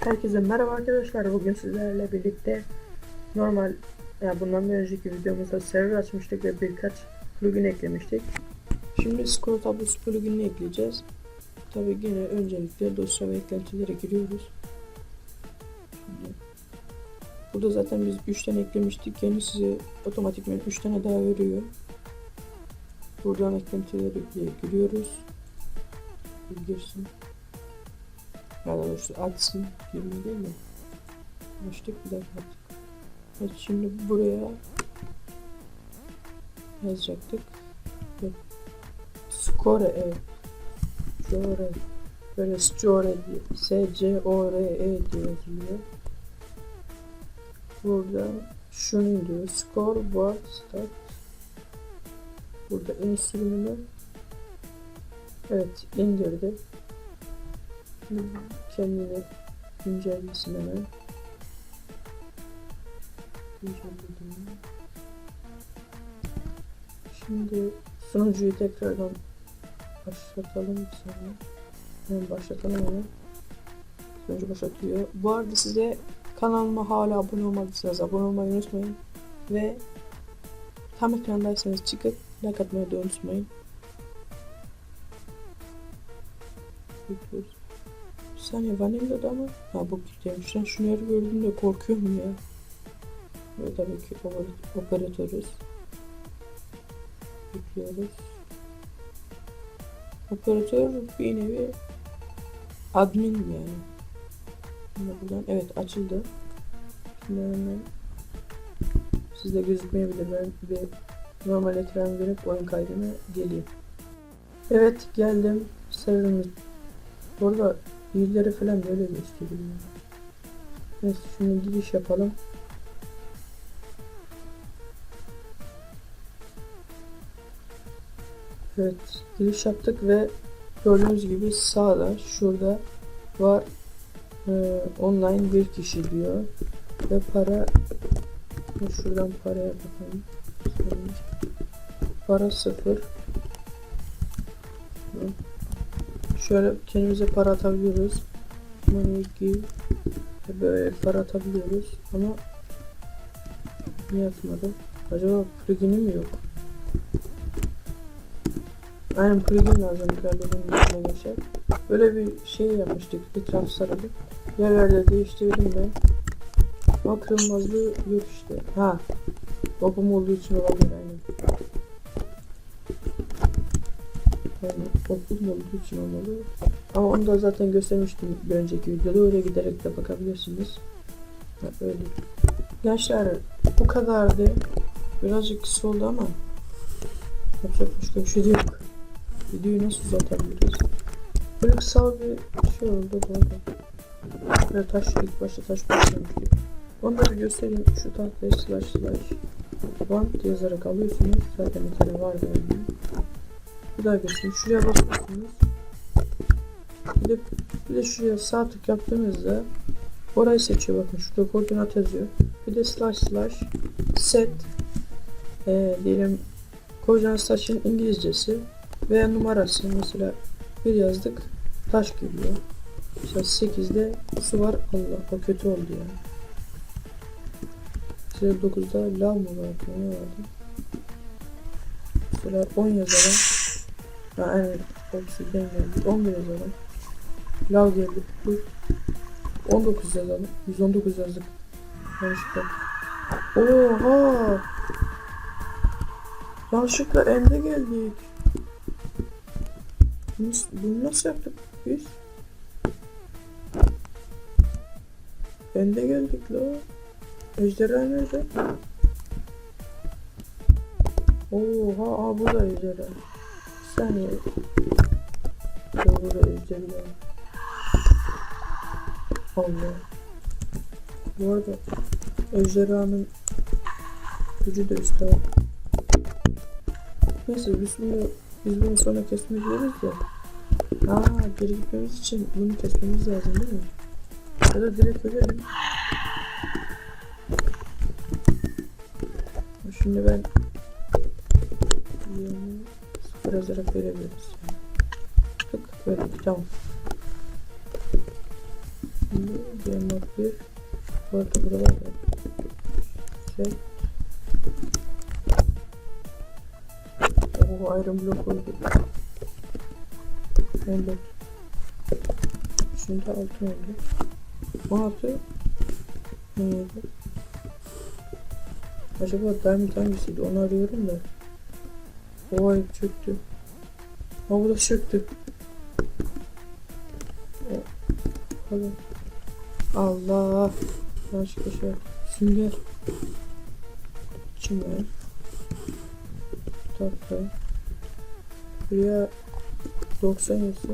Herkese merhaba arkadaşlar. Bugün sizlerle birlikte normal ya bundan önceki videomuzda server açmıştık ve birkaç plugin eklemiştik. Şimdi scroll tablosu pluginini ekleyeceğiz. Tabi yine öncelikle dosya ve eklentilere giriyoruz. Burada zaten biz 3 tane eklemiştik. Yeni size otomatikman 3 tane daha veriyor. Buradan eklentilere giriyoruz. Girsin. Ya da doğrusu açsın gibi değil mi? Açtık bir dakika. Evet şimdi buraya yazacaktık. Yok. Score evet. Score. Böyle score diye. S-C-O-R-E diye yazılıyor. Burada şunu diyor. Score board start. Burada in sürümünü Evet indirdi. Kendini güncellesin hemen. Güncelledim. Şimdi sunucuyu tekrardan başlatalım bir saniye. Hemen başlatalım hemen. Sunucu başlatıyor. Bu arada size kanalıma hala abone olmadıysanız abone olmayı unutmayın. Ve tam ekrandaysanız çıkıp like atmayı da unutmayın. Bekliyoruz. Saniye Vanilla'da mı? Ha bu kilitlemiş. Ben şunu yer gördüğümde korkuyorum ya. Ve tabii ki oper- operatörüz. Bekliyoruz. Operatör bir nevi admin yani. Buradan evet açıldı. Şimdi hemen sizde gözükmeyebilir. Ben bir normal ekran görüp oyun kaydına geleyim. Evet geldim. Serverimiz Burada birileri falan böyle gösteriyor. Neyse şimdi giriş yapalım. Evet giriş yaptık ve gördüğünüz gibi sağda şurada var e, online bir kişi diyor ve para şuradan paraya bakalım. Para sıfır. Şöyle kendimize para atabiliyoruz. Money give. Böyle para atabiliyoruz ama niye atmadım? Acaba plugin'im mi yok? Aynen plugin lazım galiba bunun geçer. Böyle bir şey yapmıştık. Etraf sarılıp yerlerde değiştirdim ben. Ama kırılmazlığı yok işte. Ha. Babam olduğu için olabilir Yani okulum olduğu için olmalı. Ama onu da zaten göstermiştim bir önceki videoda. Oraya giderek de bakabilirsiniz. Ha, öyle. Gençler bu kadardı. Birazcık kısa oldu ama yapacak başka bir şey de yok. Videoyu nasıl uzatabiliriz? Böyle kısa bir şey oldu bu arada. Böyle taş ilk başta taş başlamıştık. Onu da bir göstereyim. Şu tahtaya slash slash want yazarak alıyorsunuz. Zaten bir tane var yani. Bir daha göstereyim. Şuraya basıyorsunuz. Bir de, bir de şuraya sağ tık yaptığınızda orayı seçiyor. Bakın şurada koordinat yazıyor. Bir de slash slash set e, diyelim koordinat slash'ın İngilizcesi veya numarası. Mesela bir yazdık taş geliyor. Mesela 8'de su var Allah o kötü oldu yani. Mesela 9'da lav mı vardı ne vardı? Mesela 10 yazalım. Ha evet. Obsidian geldi. 11 yazalım. Lav geldi. Buyur. 19 yazalım. 119 yazdık. Yanlışlıkla. Oha! Yanlışlıkla ende geldik. Bunu, bunu nasıl yaptık biz? Ende geldik la. Ejderha nerede? Oha, aa bu da ejderha. Saniye. Doğru ejderha. Allah. Bu arada ejderhanın gücü de üstte var. Neyse biz bunu, biz bunu sonra kesmek üzeriz de. Aa geri gitmemiz için bunu kesmemiz lazım değil mi? Ya da direkt ölelim. Şimdi ben yazarak verebiliriz. Tık böyle tamam. Şimdi game mode 1. Bu arada buralar var. Şey. O iron blok oldu. 14. Şimdi altın oldu. 16. 17. Acaba diamond hangisiydi onu arıyorum da. Ayıp çöktü. Ha bu da çöktü. Hadi. Allah. Başka şey. Sünger. Çimen. Tahta. Buraya 90 yazsa.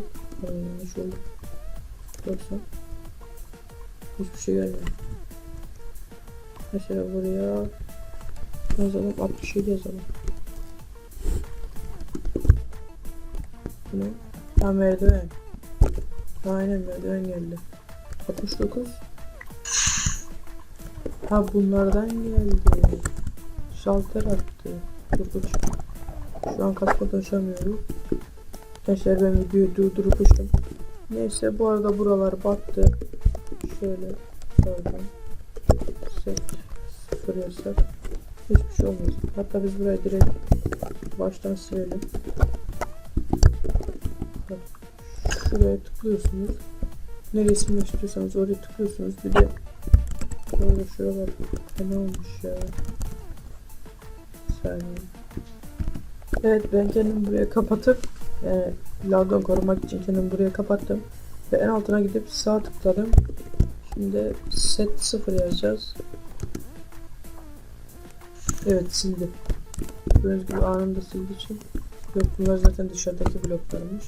Ay yanlış oldu. 90. Hiçbir şey gelmiyor. Mesela buraya yazalım 67 yazalım. Bu ne? Ha merdiven. Aynen merdiven geldi. 69. Ha bunlardan geldi. Şalter attı. Dokuç. Şu an kasma taşamıyorum. Gençler ben videoyu durdurup uçtum. Neyse bu arada buralar battı. Şöyle pardon. Set sıfır yazsak. Hiçbir şey olmaz. Hatta biz buraya direkt baştan silelim. Bak, Şuraya tıklıyorsunuz. Neresini istiyorsanız oraya tıklıyorsunuz. Bir de orada şuralar ne olmuş ya. Saniye. Evet ben kendimi buraya kapatıp yani lagdan korumak için kendimi buraya kapattım. Ve en altına gidip sağ tıkladım. Şimdi set 0 yazacağız. Evet sildi. Gördüğünüz gibi anında sildiği için. Yok bunlar zaten dışarıdaki bloklarmış.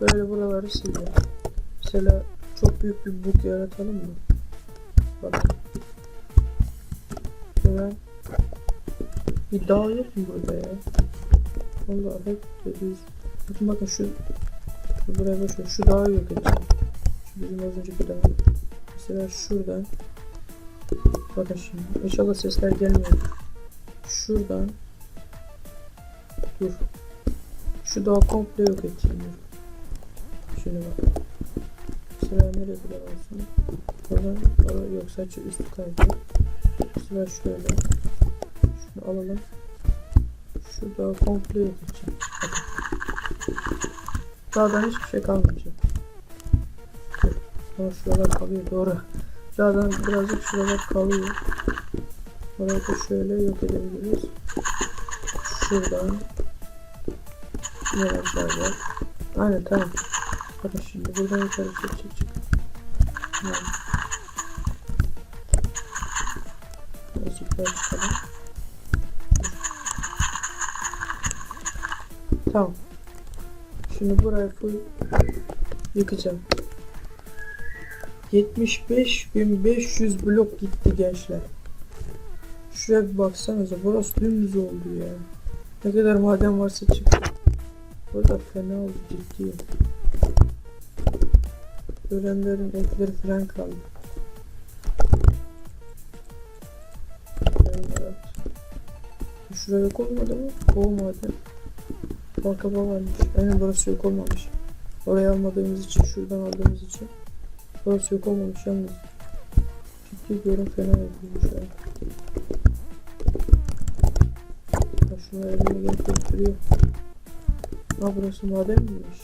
Böyle buraları sildi. Mesela çok büyük bir bug yaratalım mı? Bakın. Hemen bir dağ yok mu burada ya? Vallahi hep düz. Bakın bakın şu buraya boş. Şu dağı yok edeceğim. Şu bizim az önceki dağ. Mesela şuradan Bakın şimdi. İnşallah sesler gelmiyor. Şuradan Dur. Şu dağı komple yok edeceğim. Şuna bak. Sıra nerede olsun? Oradan oraya yok sadece üstü kaydı. Sıra şöyle. Şunu alalım. Şu dağı komple yok edeceğim. Dağdan hiçbir şey kalmayacak. Ama şuralar kalıyor doğru. Dağdan birazcık şuralar kalıyor. Orayı da şöyle yok edebiliriz. Şuradan. Neler var? Aynen tamam. Bakın şimdi buradan yukarı çık çık çık. Tamam. Şimdi burayı full yıkacağım. 75.500 blok gitti gençler. Şuraya bir baksanıza burası dümdüz oldu ya. Ne kadar maden varsa çıktı. Burada fena oldu ciddiyim. Ölenlerin etleri falan kaldı. Evet. Şuraya yok olmadı mı? Olmadı. Balkaba varmış. Aynen burası yok olmamış. Orayı almadığımız için, şuradan aldığımız için. Burası yok olmamış yalnız. Ciddi diyorum fena yapılmış ya. Şunu elimle gelip götürüyor. Ha burası maden miymiş?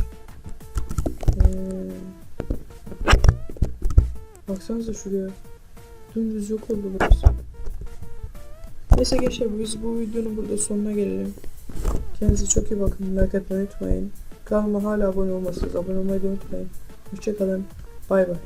Ee, baksanıza şuraya. Dümdüz yok oldu burası. Neyse gençler biz bu videonun burada sonuna gelelim. Kendinize çok iyi bakın. Like atmayı unutmayın. Kanalıma hala abone olmasanız abone olmayı da unutmayın. Hoşçakalın. Bay bay.